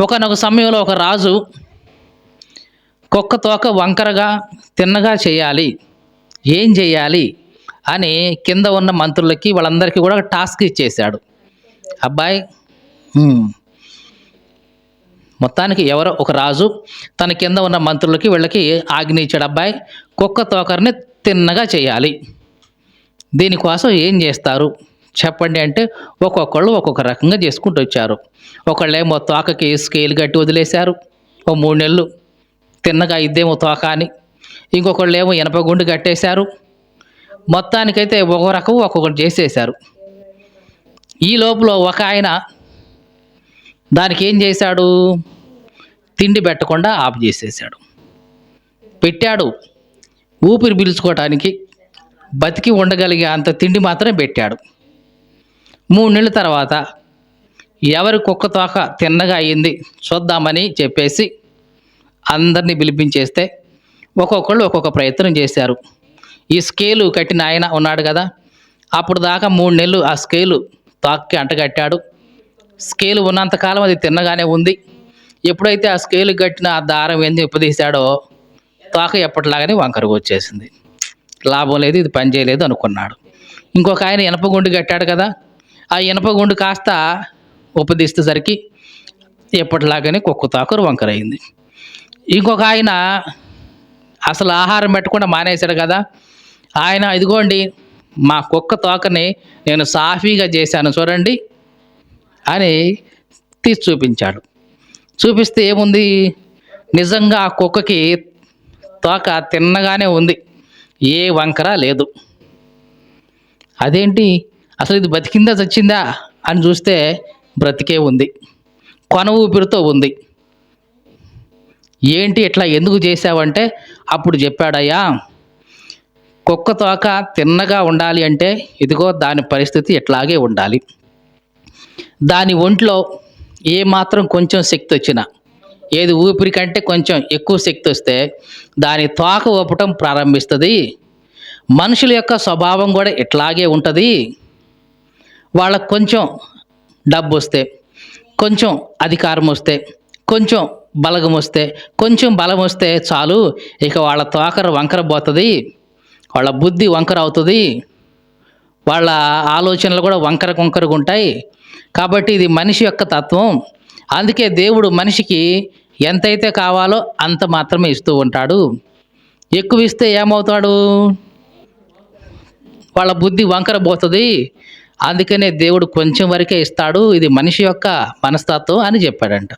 ఒకనొక సమయంలో ఒక రాజు కుక్క తోక వంకరగా తిన్నగా చేయాలి. ఏం చేయాలి? అని కింద ఉన్న మంత్రులకి వాళ్ళందరికీ కూడా ఒక టాస్క్ ఇచ్చేశాడు. అబ్బాయి మొత్తానికి ఎవరో ఒక రాజు తన కింద ఉన్న మంత్రులకి వీళ్ళకి ఆజ్ఞ ఇచ్చాడు. అబ్బాయి కుక్క తోకర్ని తిన్నగా చేయాలి. దీనికోసం ఏం చేస్తారు? చెప్పండి అంటే ఒక్కొక్కళ్ళు ఒక్కొక్క రకంగా చేసుకుంటూ వచ్చారు. ఒకళ్ళేమో తోకకి స్కేల్ కట్టి వదిలేశారు. ఓ మూడు నెలలు తిన్నగా ఇద్దేమో తోక అని. ఇంకొకళ్ళు ఏమో ఇనపగుండు కట్టేశారు. మొత్తానికైతే ఒక రకం ఒక్కొక్కటి చేసేశారు. ఈ లోపల ఒక ఆయన దానికి ఏం చేశాడు? తిండి పెట్టకుండా ఆఫ్ చేసేసాడు పెట్టాడు. ఊపిరి పీల్చుకోవటానికి బతికి ఉండగలిగే అంత తిండి మాత్రమే పెట్టాడు. మూడు నెలల తర్వాత ఎవరి కుక్క తోక తిన్నగా అయ్యింది చూద్దామని చెప్పేసి అందరినీ పిలిపించేస్తే ఒక్కొక్కళ్ళు ఒక్కొక్క ప్రయత్నం చేశారు. ఈ స్కేలు కట్టిన ఆయన ఉన్నాడు కదా అప్పుడు దాకా మూడు నెలలు ఆ స్కేలు తోకకి అంటగట్టాడు. స్కేలు ఉన్నంతకాలం అది తిన్నగానే ఉంది. ఎప్పుడైతే ఆ స్కేలు కట్టిన ఆ దారం ఏంది ఉపదీశాడో తోక ఎప్పటిలాగానే వంకరకు వచ్చేసింది. లాభం లేదు ఇది పనిచేయలేదు అనుకున్నాడు. ఇంకొక ఆయన ఇనపగుండు కట్టాడు కదా ఆ ఇనపగుండు కాస్త ఉపదిస్తేసరికి ఎప్పటిలాగానే కుక్క తాకరు వంకరైంది. ఇంకొక ఆయన అసలు ఆహారం పెట్టకుండా మానేశాడు కదా. ఆయన ఇదిగోండి మా కుక్క తోకని నేను సాఫీగా చేశాను చూడండి అని తీసి చూపించాడు. చూపిస్తే ఏముంది? నిజంగా ఆ కుక్కకి తోక తిన్నగానే ఉంది. ఏ వంకర లేదు. అదేంటి? అసలు ఇది బతికిందా చచ్చిందా అని చూస్తే బ్రతికే ఉంది. కొన ఊపిరితో ఉంది. ఏంటి ఇట్లా ఎందుకు చేసావంటే అప్పుడు చెప్పాడయ్యా కుక్క తోక తిన్నగా ఉండాలి అంటే ఇదిగో దాని పరిస్థితి ఇట్లాగే ఉండాలి. దాని ఒంట్లో ఏ మాత్రం కొంచెం శక్తి వచ్చినా ఏది ఊపిరి కంటే కొంచెం ఎక్కువ శక్తి వస్తే దాని తోక ఊపటం ప్రారంభిస్తుంది. మనుషుల యొక్క స్వభావం కూడా ఇట్లాగే ఉంటుంది. వాళ్ళకు కొంచెం డబ్బు వస్తే కొంచెం అధికారం వస్తే కొంచెం బలగం వస్తే కొంచెం బలం వస్తే చాలు. ఇక వాళ్ళ తోకర వంకర పోతుంది వాళ్ళ బుద్ధి వంకర అవుతుంది వాళ్ళ ఆలోచనలు కూడా వంకర కొంకరగా ఉంటాయి. కాబట్టి ఇది మనిషి యొక్క తత్వం. అందుకే దేవుడు మనిషికి ఎంతైతే కావాలో అంత మాత్రమే ఇస్తూ ఉంటాడు. ఎక్కువ ఇస్తే ఏమవుతాడు? వాళ్ళ బుద్ధి వంకర పోతుంది. అందుకనే దేవుడు కొంచెం వరకే ఇస్తాడు. ఇది మనిషి యొక్క మనస్తత్వం అని చెప్పాడంట.